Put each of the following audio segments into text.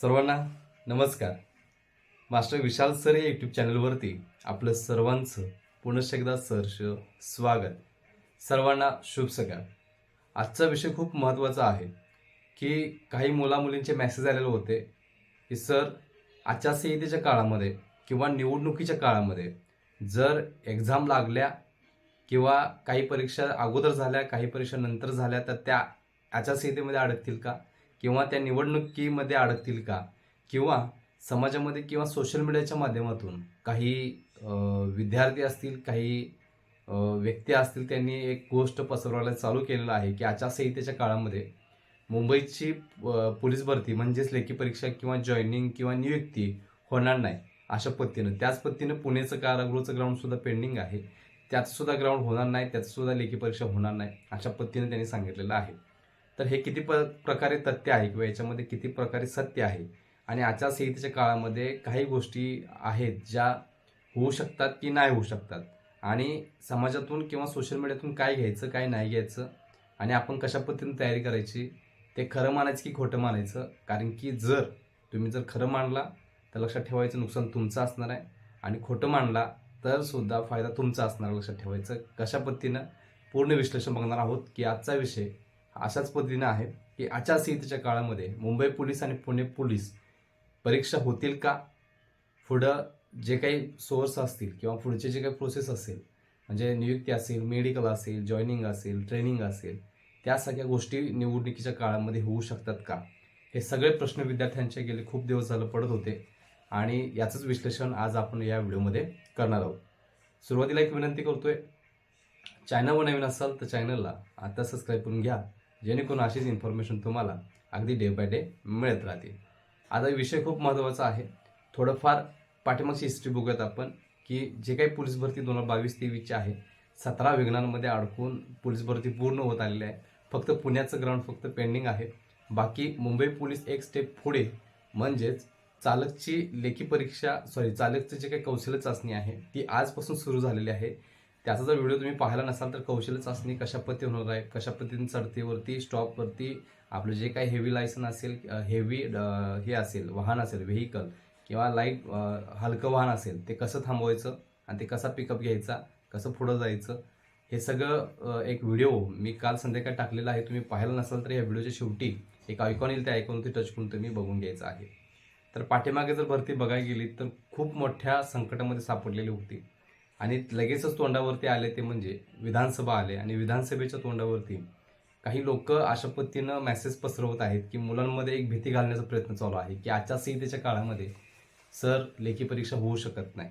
सर्वांना नमस्कार. Master Vishal sir या यूट्यूब चॅनलवरती आपलं सर्वांचं पुनश्च एकदा सहर्ष स्वागत. सर्वांना शुभ सकाळ. आजचा विषय खूप महत्त्वाचा आहे की काही मुलामुलींचे मेसेज आलेले होते की सर आचारसंहितेच्या काळामध्ये किंवा निवडणुकीच्या काळामध्ये जर एक्झाम लागल्या किंवा काही परीक्षा अगोदर झाल्या काही परीक्षा नंतर झाल्या तर त्या आचारसंहितेमध्ये अडकतील का? किंवा त्या निवडणुकीमध्ये अडकतील का? किंवा समाजामध्ये किंवा सोशल मीडियाच्या माध्यमातून काही विद्यार्थी असतील काही व्यक्ती असतील त्यांनी एक गोष्ट पसरवायला चालू केलेलं आहे की आचारसंहितेच्या काळामध्ये मुंबईची पोलीस भरती म्हणजेच लेखी परीक्षा किंवा जॉईनिंग किंवा नियुक्ती होणार नाही अशा पद्धतीनं. त्याच पद्धतीनं पुणेचं कारागृहचं ग्राउंडसुद्धा पेंडिंग आहे. त्याचंसुद्धा ग्राउंड होणार नाही त्याचंसुद्धा लेखी परीक्षा होणार नाही अशा पद्धतीनं त्यांनी सांगितलेलं आहे. तर हे किती प प्रकारे तथ्य आहे किंवा याच्यामध्ये किती प्रकारे सत्य आहे? आणि आचारसंहितेच्या काळामध्ये काही गोष्टी आहेत ज्या होऊ शकतात की नाही होऊ शकतात? आणि समाजातून किंवा सोशल मीडियातून काय घ्यायचं काय नाही घ्यायचं? आणि आपण कशा पद्धतीने तयारी करायची? ते खरं मानायचं की खोटं मानायचं? कारण की जर तुम्ही जर खरं मानला तर लक्षात ठेवायचं नुकसान तुमचं असणार आहे. आणि खोटं मानला तर सुद्धा फायदा तुमचा असणार लक्षात ठेवायचं. कशा पद्धतीनं? पूर्ण विश्लेषण बघणार आहोत की आजचा विषय अशाच पद्धतीनं आहे की आचारसंहितेच्या काळामध्ये मुंबई पोलीस आणि पुणे पोलीस परीक्षा होतील का? पुढं जे काही सोर्स असतील किंवा पुढचे जे काही प्रोसेस असेल म्हणजे नियुक्ती असेल मेडिकल असेल जॉईनिंग असेल ट्रेनिंग असेल त्या सगळ्या गोष्टी निवडणुकीच्या काळामध्ये होऊ शकतात का? हे सगळे प्रश्न विद्यार्थ्यांचे गेले खूप दिवस झालं पडत होते आणि याचंच विश्लेषण आज आपण या व्हिडिओमध्ये करणार आहोत. सुरुवातीला एक विनंती करतोय चॅनलवर नवीन असाल तर चॅनलला आता सबस्क्राईब करून घ्या. जेणेकरून अशीच इन्फॉर्मेशन तुम्हाला अगदी डे बाय डे मिळत राहतील. आता विषय खूप महत्त्वाचा आहे. थोडंफार पाठीमागची हिस्ट्री बघूयात आपण की जे काही पोलीस भरती दोन हजार बावीस तेवीसची आहे सतरा विघ्नांमध्ये अडकून पोलीस भरती पूर्ण होत आलेली आहे. फक्त पुण्याचं ग्राउंड फक्त पेंडिंग आहे. बाकी मुंबई पोलीस एक स्टेप पुढे म्हणजेच चालकची लेखी परीक्षा सॉरी चालकचं जे काही कौशल्य चाचणी आहे ती आजपासून सुरू झालेली आहे. त्याचा जर व्हिडिओ तुम्ही पाहिला नसाल तर कौशल्य चाचणी कशा पद्धती होणार आहे कशा पद्धतीने चढतीवरती स्टॉपवरती आपलं जे काही हेवी लायसन असेल हेवी हे असेल वाहन असेल व्हेकल किंवा लाइट हलकं वाहन असेल ते कसं थांबवायचं आणि ते कसा पिकअप घ्यायचा कसं पुढं जायचं हे सगळं एक व्हिडिओ मी काल संध्याकाळी टाकलेला आहे. तुम्ही पाहिला नसाल तर या व्हिडिओच्या शेवटी एक आयकॉन येईल त्या आयकॉनवरती टच करून तुम्ही बघून घ्यायचं आहे. तर पाठीमागे जर भरती बघायला गेली तर खूप मोठ्या संकटामध्ये सापडलेली होती. आणि लगेचच तोंडावरती आले ते म्हणजे विधानसभा आले आणि विधानसभेच्या तोंडावरती काही लोक अशा पद्धतीनं मेसेज पसरवत आहेत की मुलांमध्ये एक भीती घालण्याचा प्रयत्न चालू आहे की आचारसंहितेच्या काळामध्ये सर लेखी परीक्षा होऊ शकत नाही.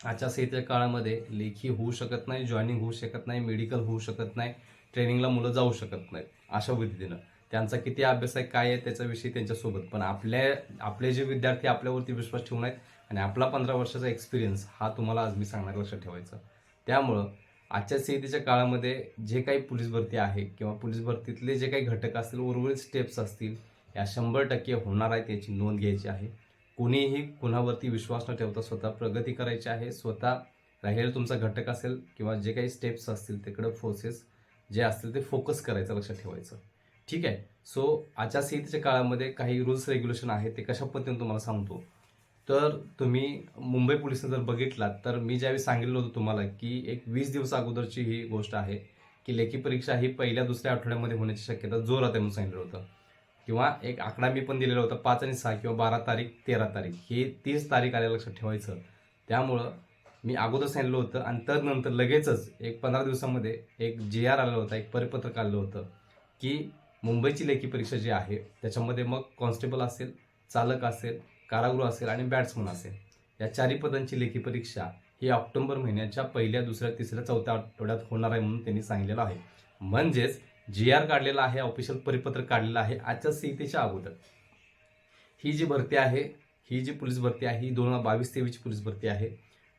आचारसंहितेच्या काळामध्ये लेखी होऊ शकत नाही जॉईनिंग होऊ शकत नाही मेडिकल होऊ शकत नाही ट्रेनिंगला मुलं जाऊ शकत नाहीत अशा पद्धतीनं. त्यांचा किती अभ्यास आहे काय आहे त्याच्याविषयी त्यांच्यासोबत. पण आपल्या आपले जे विद्यार्थी आपल्यावरती विश्वास ठेवून आहेत आणि आपला पंधरा वर्षाचा एक्सपिरियन्स हा तुम्हाला आज मी सांगणार लक्षात ठेवायचा. त्यामुळं आजच्या आचारसंहितेच्या काळामध्ये जे काही पोलीस भरती आहे किंवा पोलीस भरतीतले जे काही घटक असतील उर्वरित स्टेप्स असतील या शंभर टक्के होणार आहेत याची नोंद घ्यायची आहे. कोणीही कुणावरती विश्वास न ठेवता स्वतः प्रगती करायची आहे स्वतः राहिलेला तुमचा घटक असेल किंवा जे काही स्टेप्स असतील तिकडं फोर्सेस जे असतील ते फोकस करायचं लक्षात ठेवायचं. ठीक आहे. सो आचारसंहितेच्या काळामध्ये काही रूल्स रेग्युलेशन आहेत ते कशा पद्धतीने तुम्हाला सांगतो. तर तुम्ही मुंबई पोलिसने जर बघितलात तर मी ज्यावेळी सांगितलं होतं तुम्हाला की एक वीस दिवस अगोदरची ही गोष्ट आहे की लेखी परीक्षा ही पहिल्या दुसऱ्या आठवड्यामध्ये होण्याची शक्यता जोरात आहे म्हणून सांगितलं होतं. किंवा एक आकडा मी पण दिलेला होता पाच आणि सहा किंवा बारा तारीख तेरा तारीख ही तीस तारीख आल्या लक्षात ठेवायचं. त्यामुळं मी अगोदर सांगितलं होतं आणि तर नंतर लगेचच एक पंधरा दिवसामध्ये एक जे आर आलं होता एक परिपत्रक आलं होतं की मुंबईची लेखी परीक्षा जी आहे त्याच्यामध्ये मग कॉन्स्टेबल असेल चालक असेल कारागृह असेल आणि बॅट्समन असेल. या चारही पदांची लेखी परीक्षा ही ऑक्टोबर महिन्याच्या पहिल्या दुसऱ्या तिसऱ्या चौथ्या आठवड्यात होणार आहे म्हणून त्यांनी सांगितलेलं आहे. म्हणजेच जी आर काढलेला आहे ऑफिशियल परिपत्रक काढलेलं आहे आचारसंहितेच्या अगोदर. ही जी भरती आहे ही जी पोलीस भरती आहे ही दोन हजार बावीस तेवीसची पोलीस भरती आहे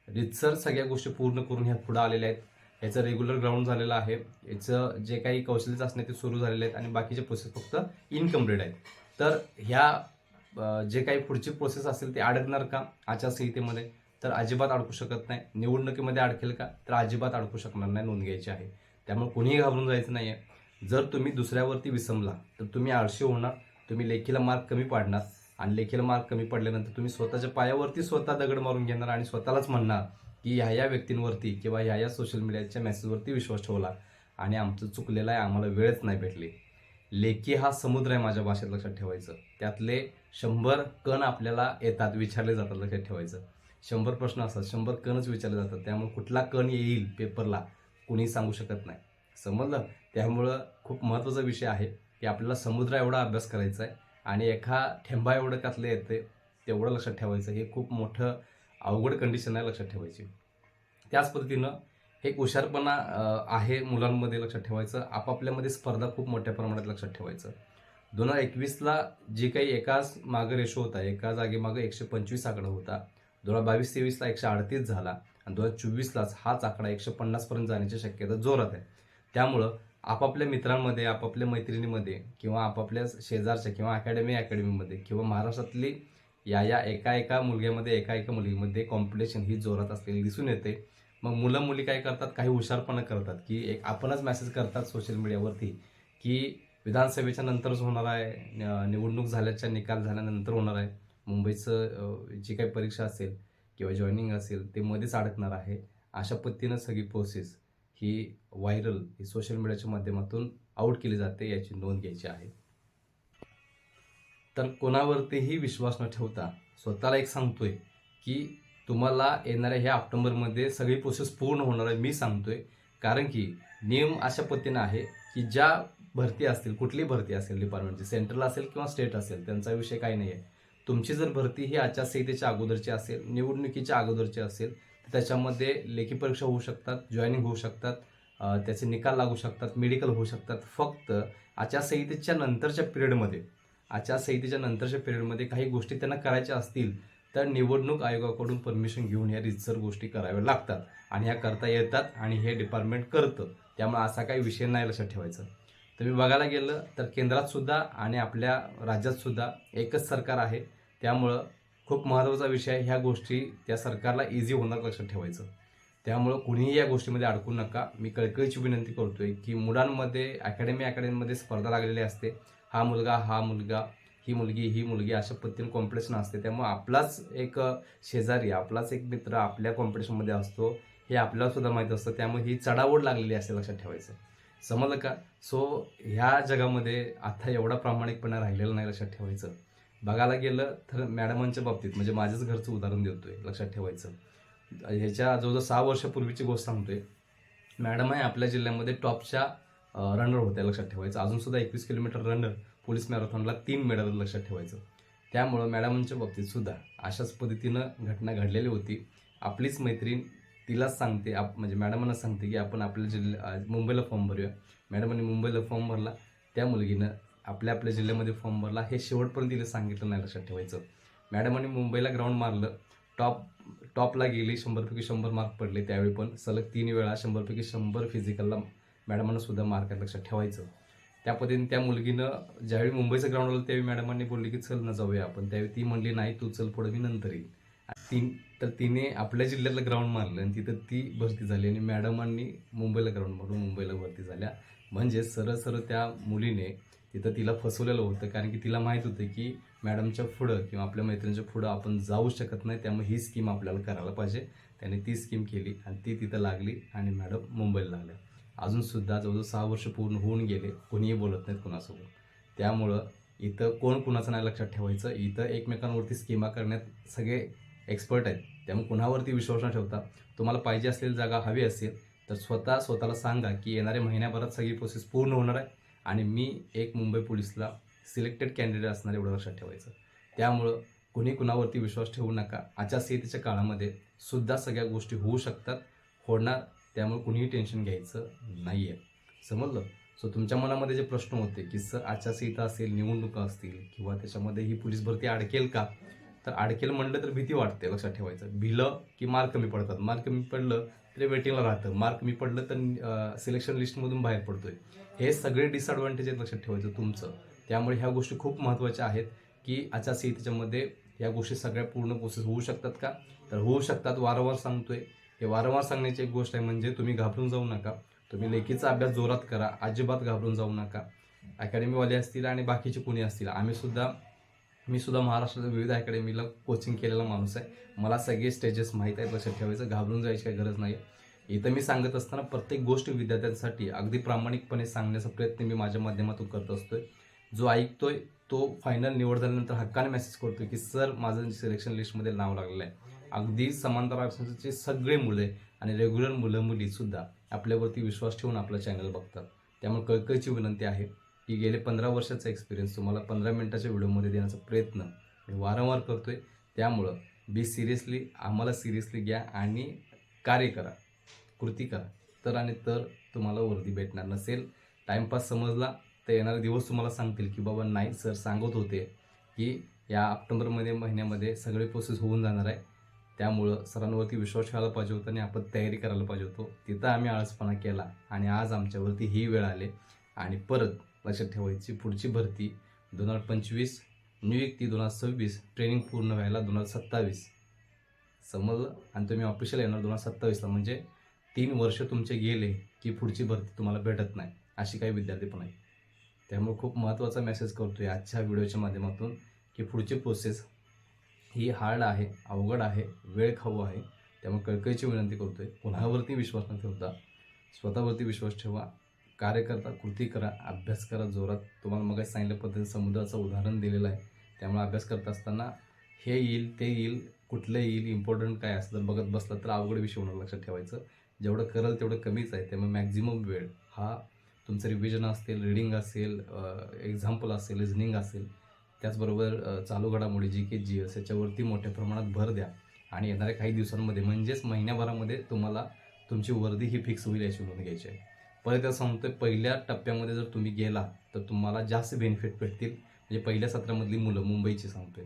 रितसर सगळ्या गोष्टी पूर्ण करून ह्या पुढे आलेल्या आहेत. याचं रेग्युलर ग्राउंड झालेलं आहे. याचं जे काही कौशल्य चाचणी ते सुरू झालेले आहेत आणि बाकीचे प्रोसेस फक्त इनकम्प्लीट आहेत. तर ह्या जे काही पुढची प्रोसेस असेल ते अडकणार का आचारसंहितेमध्ये? तर अजिबात अडकू शकत नाही. निवडणुकीमध्ये अडकेल का? तर अजिबात अडकू शकणार नाही नोंद घ्यायची आहे. त्यामुळे कुणीही घाबरून जायचं नाही आहे जर तुम्ही दुसऱ्यावरती विसंबला तर तुम्ही आळशी होणार. तुम्ही लेखीला मार्क कमी पाडणार. आणि लेखीला मार्क कमी पडल्यानंतर तुम्ही स्वतःच्या पायावरती स्वतः दगड मारून घेणार आणि स्वतःलाच म्हणणार की ह्या या व्यक्तींवरती किंवा ह्या या सोशल मीडियाच्या मेसेजवरती विश्वास ठेवला. आणि आमचं चुकलेलं आहे आम्हाला वेळच नाही भेटली. लेखी हा समुद्र आहे माझ्या भाषेत लक्षात ठेवायचं. त्यातले शंभर कण आपल्याला येतात विचारले जातात लक्षात ठेवायचं. शंभर प्रश्न असतात शंभर कणच विचारले जातात. त्यामुळे कुठला कण येईल पेपरला कुणी सांगू शकत नाही. समजलं? त्यामुळं खूप महत्त्वाचा विषय आहे की आपल्याला समुद्र एवढा अभ्यास करायचा आहे आणि एका ठेंबा एवढं त्यातलं येते तेवढं लक्षात ठेवायचं. हे खूप मोठं अवघड कंडिशन आहे लक्षात ठेवायची. त्याच पद्धतीनं एक हुशारपणा आहे मुलांमध्ये लक्षात ठेवायचं. आपापल्यामध्ये स्पर्धा खूप मोठ्या प्रमाणात लक्षात ठेवायचं. दोन हजार एकवीसला जे काही एकाच मागं रेशो होता एका जागेमागं एकशे पंचवीस आकडा होता. दोन हजार बावीस तेवीसला एकशे अडतीस झाला. आणि दोन हजार चोवीसलाच हाच आकडा एकशे पन्नासपर्यंत जाण्याची शक्यता जोरात आहे. त्यामुळं आपापल्या मित्रांमध्ये आपापल्या मैत्रिणीमध्ये किंवा आपापल्या शेजारच्या किंवा अकॅडमी अकॅडमीमध्ये किंवा महाराष्ट्रातली या या एका एका मुलग्यामध्ये एका एका मुलीमध्ये कॉम्पिटिशन ही जोरात असलेली दिसून येते. मग मुलं मुली काय करतात? काही हुशारपणा करतात की एक आपणच मेसेज करतात सोशल मीडियावरती की विधानसभेच्या नंतरच होणार आहे निवडणूक झाल्याच्या निकाल झाल्यानंतर होणार आहे. मुंबईचं जी काही परीक्षा असेल किंवा जॉईनिंग असेल ते मध्येच अडकणार आहे. अशा पद्धतीनं सगळी प्रोसेस ही व्हायरल ही सोशल मीडियाच्या माध्यमातून आउट केली जाते याची नोंद घ्यायची आहे. तर कोणावरतीही विश्वास न ठेवता स्वतःला एक सांगतोय की तुम्हाला येणाऱ्या ह्या ऑक्टोबरमध्ये सगळी प्रोसेस पूर्ण होणार आहे मी सांगतोय. कारण की नियम अशा पद्धतीनं आहे की ज्या भरती असतील कुठली भरती असेल डिपार्टमेंटची सेंट्रल असेल किंवा स्टेट असेल त्यांचा विषय काही नाही आहे तुमची जर भरती ही आचारसंहितेच्या अगोदरची असेल निवडणुकीच्या अगोदरची असेल तर त्याच्यामध्ये लेखी परीक्षा होऊ शकतात जॉईनिंग होऊ शकतात त्याचे निकाल लागू शकतात मेडिकल होऊ शकतात. फक्त आचारसंहितेच्या नंतरच्या पिरियडमध्ये आचारसंहितेच्या नंतरच्या पिरियडमध्ये काही गोष्टी त्यांना करायच्या असतील तर निवडणूक आयोगाकडून परमिशन घेऊन ह्या रितसर गोष्टी कराव्या लागतात आणि ह्या करता येतात आणि हे डिपार्टमेंट करतं. त्यामुळे असा काही विषय नाही लक्षात ठेवायचं. तुम्ही बघायला गेलं तर केंद्रात सुद्धा आणि आपल्या राज्यात सुद्धा एकच सरकार आहे. त्यामुळं खूप महत्त्वाचा विषय आहे ह्या गोष्टी त्या सरकारला इझी होणार लक्षात ठेवायचं. त्यामुळं कुणीही या गोष्टीमध्ये अडकू नका. मी कळकळीची विनंती करतोय की मुलांमध्ये अकॅडमी अकॅडमीमध्ये स्पर्धा लागलेली असते. हा मुलगा हा मुलगा ही मुलगी ही मुलगी अशा पद्धतीने कॉम्पिटिशन असते. त्यामुळे आपलाच एक शेजारी आपलाच एक मित्र आपल्या कॉम्पिटिशनमध्ये असतो हे आपल्याला सुद्धा माहीत असतं. त्यामुळे ही चढावड लागलेली असते लक्षात ठेवायचं. समजलं का? सो ह्या जगामध्ये आता एवढा प्रामाणिकपणा राहिलेला नाही लक्षात ठेवायचं. बघायला गेलं तर मॅडमांच्या बाबतीत म्हणजे माझ्याच घरचं उदाहरण देतोय लक्षात ठेवायचं. ह्याच्या जवळजवळ सहा वर्षापूर्वीची गोष्ट सांगतोय. मॅडम आहे आपल्या जिल्ह्यामध्ये टॉपच्या रनर होत्या लक्षात ठेवायचं. अजून सुद्धा एकवीस किलोमीटर रनर पोलीस मॅरेथॉनला तीन मेडल लक्षात ठेवायचं. त्यामुळं मॅडमांच्या बाबतीत सुद्धा अशाच पद्धतीनं घटना घडलेली होती. आपलीच मैत्रीण तिलाच सांगते आप म्हणजे मॅडमांना सांगते की आपण आपल्या जिल्ह्या मुंबईला फॉर्म भरूया. मॅडमांनी मुंबईला फॉर्म भरला. त्या मुलगीनं आपल्या आपल्या जिल्ह्यामध्ये फॉर्म भरला. हे शेवटपर्यंत तिला सांगितलं नाही लक्षात ठेवायचं. मॅडमांनी मुंबईला ग्राउंड मारलं. टॉप टॉपला गेली शंभरपैकी शंभर मार्क पडले त्यावेळी पण. सलग तीन वेळा शंभरपैकी शंभर फिजिकलला मॅडमांना सुद्धा मार्क लक्षात ठेवायचं. त्या पद्धतीने त्या मुलगीनं ज्यावेळी मुंबईचं ग्राउंड आलं त्यावेळी मॅडमांनी बोलली की चल ना जाऊया आपण. त्यावेळी ती म्हणली नाही तू चल पुढे मी नंतर येईल ती तर तिने आपल्या जिल्ह्यातलं ग्राउंड मारलं आणि तिथं ती भरती झाली आणि मॅडमांनी मुंबईला ग्राउंड मारून मुंबईला भरती झाल्या. म्हणजे सरळ सरळ त्या मुलीने तिथं तिला फसवलेलं होतं कारण की तिला माहीत होतं की मॅडमच्या पुढं किंवा आपल्या मैत्रिणीच्या पुढं आपण जाऊ शकत नाही त्यामुळे ही स्कीम आपल्याला करायला पाहिजे. त्याने ती स्कीम केली आणि ती तिथं लागली आणि मॅडम मुंबईला लागल्या. अजूनसुद्धा जवळजवळ सहा वर्ष पूर्ण होऊन गेले. कोणीही बोलत नाहीत कुणासोबत. त्यामुळं इथं कोण कुणाचं नाही लक्षात ठेवायचं. इथं एकमेकांवरती स्कीमा करण्यात सगळे एक्सपर्ट आहेत. त्यामुळे कुणावरती विश्वास न ठेवता तुम्हाला पाहिजे असलेली जागा हवी असेल तर स्वतः स्वतःला सांगा की येणाऱ्या महिन्याभरात सगळी प्रोसेस पूर्ण होणार आहे आणि मी एक मुंबई पोलिसला सिलेक्टेड कॅन्डिडेट असणार एवढं लक्षात ठेवायचं. त्यामुळं कुणी कुणावरती विश्वास ठेवू नका. आचारसंहितेच्या काळामध्ये सुद्धा सगळ्या गोष्टी होऊ शकतात. होणार त्यामुळे कुणीही टेन्शन घ्यायचं नाही आहे समजलं? सो तुमच्या मनामध्ये जे प्रश्न होते की सर आचारसंहिता असेल निवडणुका असतील किंवा त्याच्यामध्ये ही पोलीस भरती अडकेल का? तर अडकेल म्हणलं तर भीती वाटते लक्षात ठेवायचं. भिलं की मार्क कमी पडतात. मार्क कमी पडलं तरी वेटिंगला राहतं. मार्क कमी पडलं तर सिलेक्शन लिस्टमधून बाहेर पडतोय. हे सगळे डिसएडव्हान्टेज आहेत लक्षात ठेवायचं तुमचं. त्यामुळे ह्या गोष्टी खूप महत्त्वाच्या आहेत की आचारसंहितेच्यामध्ये या गोष्टी सगळ्या पूर्ण प्रोसेस होऊ शकतात का? तर होऊ शकतात. वारंवार सांगतोय. हे वारंवार सांगण्याची एक गोष्ट आहे म्हणजे तुम्ही घाबरून जाऊ नका. तुम्ही लेखीचा अभ्यास जोरात करा अजिबात घाबरून जाऊ नका. अकॅडमीवाले असतील आणि बाकीचे कोणी असतील आम्ही सुद्धा मी सुद्धा महाराष्ट्राच्या विविध अकॅडमीला कोचिंग केलेला माणूस आहे. मला सगळे स्टेजेस माहीत आहेत लक्षात ठेवायचं घाबरून जायची काही गरज नाही इथं मी सांगत असताना प्रत्येक गोष्ट विद्यार्थ्यांसाठी अगदी प्रामाणिकपणे सांगण्याचा प्रयत्न मी माझ्या माध्यमातून करत असतोय. जो ऐकतोय तो फायनल निवड झाल्यानंतर हक्काने मेसेज करतोय की सर माझं सिलेक्शन लिस्टमध्ये नाव लागलेलं आहे. अगदी समांतर आरक्षणाचे सगळे मुले आणि रेग्युलर मुलं मुलीसुद्धा आपल्यावरती विश्वास ठेवून आपलं चॅनल बघतात. त्यामुळे कळकळीची विनंती आहे की गेले पंधरा वर्षाचा एक्सपिरियन्स तुम्हाला पंधरा मिनिटाच्या व्हिडिओमध्ये देण्याचा प्रयत्न मी वारंवार करतो आहे त्यामुळं बी सिरियसली आम्हाला सिरियसली घ्या आणि कार्य करा कृती करा. तर आणि तर तुम्हाला वर्दी भेटणार नसेल. टाईमपास समजला तर येणारे दिवस तुम्हाला सांगतील की बाबा नाही सर सांगत होते की या ऑक्टोबरमध्ये महिन्यामध्ये सगळे प्रोसेस होऊन जाणार आहे. त्यामुळं सरांवरती विश्वास ठेवायला पाहिजे होता आणि आपण तयारी करायला पाहिजे होतो. तिथं आम्ही आळसपणा केला आणि आज आमच्यावरती ही वेळ आले आणि परत लक्षात ठेवायची पुढची भरती दोन हजार पंचवीस नियुक्ती दोन हजार सव्वीस ट्रेनिंग पूर्ण व्हायला दोन हजार सत्तावीस. समजलं? आणि तुम्ही ऑफिशियल येणार दोन हजार सत्तावीसला. म्हणजे तीन वर्ष तुमचे गेले की पुढची भरती तुम्हाला भेटत नाही अशी काही विद्यार्थी पण आहेत. त्यामुळे खूप महत्त्वाचा मेसेज करतो आहे आजच्या व्हिडिओच्या माध्यमातून की पुढची प्रोसेस ही हार्ड आहे अवघड आहे वेळ खाऊ आहे. त्यामुळे कळकळीची विनंती करतो आहे कुणावरती विश्वास न ठेवता स्वतःवरती विश्वास ठेवा. कार्य करता कृती करा अभ्यास करा जोरात. तुम्हाला मग सांगितल्या पद्धतीने समुद्राचं उदाहरण दिलेलं आहे. त्यामुळे अभ्यास करत असताना हे येईल ते येईल कुठलं येईल इम्पॉर्टंट काय असलं बघत बसलं तर अवघड विषय होणार लक्षात ठेवायचं. जेवढं करल तेवढं कमीच आहे. त्यामुळे मॅक्झिमम वेळ. हा तुमचं रिव्हिजन असेल रिडिंग असेल एक्झाम्पल असेल रिझनिंग असेल त्याचबरोबर चालू घडामोडी जी के जी एस याच्यावरती मोठ्या प्रमाणात भर द्या आणि येणाऱ्या काही दिवसांमध्ये म्हणजेच महिन्याभरामध्ये तुम्हाला तुमची वर्दी ही फिक्स होईल याची नोंद घ्यायची आहे. परत त्या सांगतोय पहिल्या टप्प्यामध्ये जर तुम्ही गेला तर तुम्हाला जास्त बेनिफिट भेटतील. म्हणजे पहिल्या सत्रामधली मुलं मुंबईची सांगतोय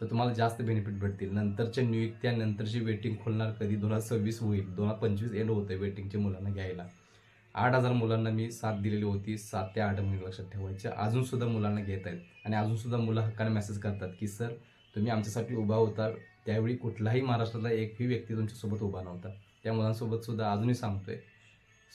तर तुम्हाला जास्त बेनिफिट भेटतील. नंतरच्या नियुक्त्या नंतरची वेटिंग खोलणार कधी? दोन हजार सव्वीस होईल. दोन हजार पंचवीस एंड होतं वेटिंगच्या मुलांना घ्यायला. आठ हजार मुलांना मी साथ दिलेली होती. सात ते आठ महिने लक्षात ठेवायचे. अजून सुद्धा मुलांना घेत आहेत आणि अजून सुद्धा मुलं हक्काने मेसेज करतात की सर तुम्ही आमच्यासाठी उभा होता. त्यावेळी कुठलाही महाराष्ट्रातला एकही व्यक्ती तुमच्यासोबत उभा नव्हता. त्या मुलांसोबत सुद्धा अजूनही सांगतोय.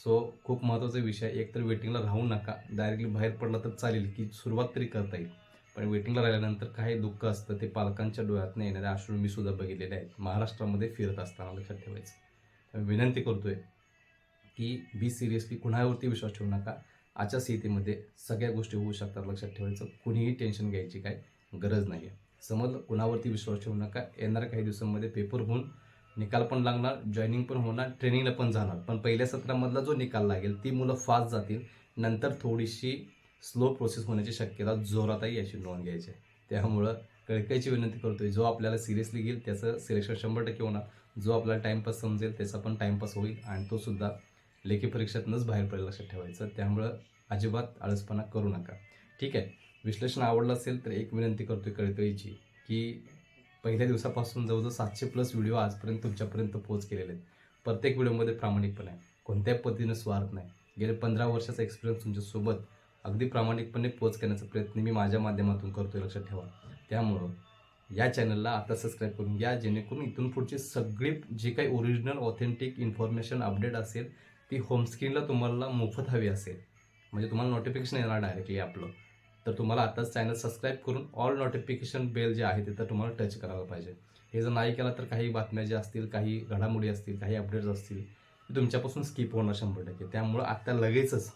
सो खूप महत्त्वाचा विषय. एक एकतर वेटिंगला राहू नका. डायरेक्टली बाहेर पडला तर चालेल की सुरुवात तरी करता येईल. पण वेटिंगला राहिल्यानंतर काही दुःख असतं. ते पालकांच्या डोळ्यात येणारे अश्रू मी सुद्धा बघितलेले आहेत. महाराष्ट्रामध्ये फिरत असताना लक्षात ठेवायचं. विनंती करतोय की बी सिरियसली कुणावरती विश्वास ठेवू नका. आजच्या स्थितीमध्ये सगळ्या गोष्टी होऊ शकतात लक्षात ठेवायचं. कुणीही टेन्शन घ्यायची काय गरज नाही आहे समजलं कुणावरती विश्वास ठेवू नका. येणाऱ्या काही दिवसांमध्ये पेपर होऊन निकाल पण लागणार जॉईनिंग पण होणार ट्रेनिंगला पण जाणार. पण पहिल्या सत्रामधला जो निकाल लागेल ती मुलं फास्ट जातील. नंतर थोडीशी स्लो प्रोसेस होण्याची शक्यता जोरात आहे याची नोंद घ्यायची आहे. त्यामुळं कळकायची विनंती करतोय जो आपल्याला सिरियसली घेईल त्याचं सिलेक्शन शंभर टक्के होणार. जो आपल्याला टाईमपास समजेल त्याचा पण टाईमपास होईल आणि तो सुद्धा लेखी परीक्षेतनंच बाहेर पडेल लक्षात ठेवायचं. त्यामुळं अजिबात आळसपणा करू नका. ठीक आहे? विश्लेषण आवडलं असेल तर एक विनंती करतोय कळकळीची की पहिल्या दिवसापासून जवळजवळ सातशे प्लस व्हिडिओ आजपर्यंत तुमच्यापर्यंत पोच केलेले आहेत. प्रत्येक व्हिडिओमध्ये प्रामाणिकपणे. आहे कोणत्याही पद्धतीनं स्वार्थ नाही. गेले पंधरा वर्षाचा एक्सपिरियन्स तुमच्यासोबत अगदी प्रामाणिकपणे पोच करण्याचा प्रयत्न मी माझ्या माध्यमातून करतोय लक्षात ठेवा. त्यामुळं या चॅनलला आता सबस्क्राईब करून घ्या जेणेकरून इथून पुढची सगळी जी काही ओरिजिनल ऑथेंटिक इन्फॉर्मेशन अपडेट असेल ती होमस्क्रीनला तुम्हाला मोफत हवी असेल. म्हणजे तुम्हाला नोटिफिकेशन येणार डायरेक्टली आपलं. तर तुम्हाला आताच चॅनल सबस्क्राईब करून ऑल नोटिफिकेशन बेल जे आहे ते तर तुम्हाला टच करायला पाहिजे. हे जर नाही केलं तर काही बातम्या ज्या असतील काही घडामोडी असतील काही अपडेट्स असतील ते तुमच्यापासून स्किप होणार शंभर टक्के. त्यामुळं आत्ता लगेचच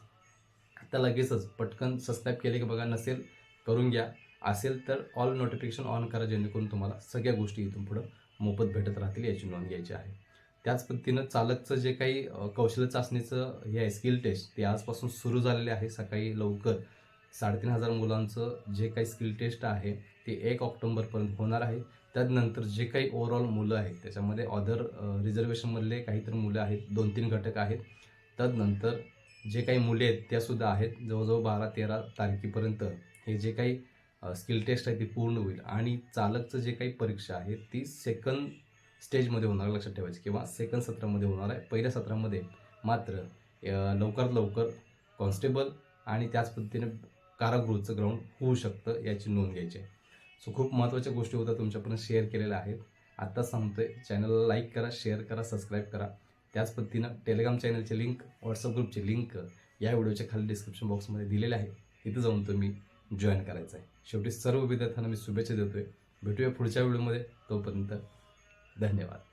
आत्ता लगेचच पटकन सबस्क्राईब केले की बघा नसेल करून घ्या. असेल तर ऑल नोटिफिकेशन ऑन करा जेणेकरून तुम्हाला सगळ्या गोष्टी इथून पुढं मोफत भेटत राहतील याची नोंद घ्यायची आहे. त्याच पद्धतीनं चालकचं जे काही कौशल्य चाचणीचं हे आहे स्किल टेस्ट ते आजपासून सुरू झालेले आहे सकाळी लवकर. साडेतीन हजार मुलांचं जे काही स्किल टेस्ट आहे ते एक ऑक्टोबरपर्यंत होणार आहे. त्यानंतर जे काही ओव्हरऑल मुलं आहेत त्याच्यामध्ये ऑदर रिझर्वेशनमधले काहीतरी मुलं आहेत दोन तीन घटक आहेत. तदनंतर जे काही मुले आहेत त्यासुद्धा आहेत जवळजवळ बारा तेरा तारखेपर्यंत हे जे काही स्किल टेस्ट आहे ती पूर्ण होईल. आणि चालकचं जे काही परीक्षा आहे ती सेकंड स्टेजमध्ये होणार लक्षात ठेवायचं किंवा सेकंड सत्रामध्ये होणार आहे. पहिल्या सत्रामध्ये मात्र लवकरात लवकर कॉन्स्टेबल आणि त्याच पद्धतीने कारागृहचं ग्राउंड होऊ शकतं याची नोंद घ्यायची आहे. सो खूप महत्त्वाच्या गोष्टी होत्या तुमच्यापर्यंत शेअर केलेल्या आहेत. आत्ता सांगतोय चॅनलला लाईक करा शेअर करा सबस्क्राईब करा. त्याच पद्धतीनं टेलिग्राम चॅनलचे लिंक व्हॉट्सअप ग्रुपचे लिंक या व्हिडिओच्या खाली डिस्क्रिप्शन बॉक्समध्ये दिलेले आहे. तिथं जाऊन तुम्ही जॉईन करायचं आहे. शेवटी सर्व विद्यार्थ्यांना मी शुभेच्छा देतोय. भेटूया पुढच्या व्हिडिओमध्ये. तोपर्यंत धन्यवाद.